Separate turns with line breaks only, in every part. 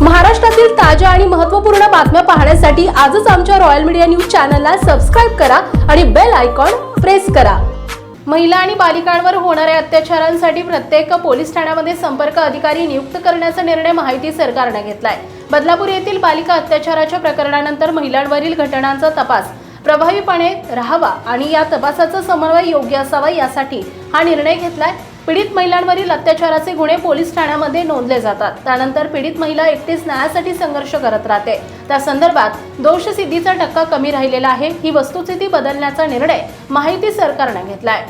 महाराष्ट्रातील ताज्या आणि महत्त्वपूर्ण बातम्या पाहण्यासाठी आजच आमच्या रॉयल मीडिया न्यूज चॅनलला सबस्क्राईब करा आणि बेल आयकॉन प्रेस करा. महिला आणि बालिकांवर होणाऱ्या अत्याचारांसाठी प्रत्येक पोलीस ठाण्यामध्ये संपर्क अधिकारी नियुक्त करण्याचा निर्णय माहिती सरकारने घेतलाय. बदलापूर येथील बालिका अत्याचाराच्या प्रकरणानंतर महिलांवरील घटनांचा तपास प्रभावीपणे राहावा आणि या तपासाचा समन्वय योग्य असावा यासाठी हा निर्णय घेतलाय. पीडित महिलांवरील अत्याचाराचे गुन्हे पोलीस ठाण्यामध्ये नोंदले जातात. त्यानंतर पीडित महिला एकटीच न्यायासाठी संघर्ष करत राहते. त्या संदर्भात दोषसिद्धीचा टक्का कमी राहिलेला आहे. ही वस्तुस्थिती बदलण्याचा निर्णय माहिती सरकारने घेतलाय.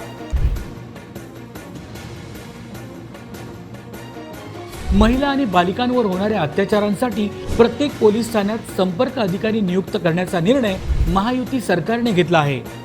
महिला आणि बालिकांवर होणाऱ्या अत्याचारांसाठी प्रत्येक पोलीस ठाण्यात संपर्क अधिकारी नियुक्त करण्याचा निर्णय महायुती सरकारने घेतला आहे.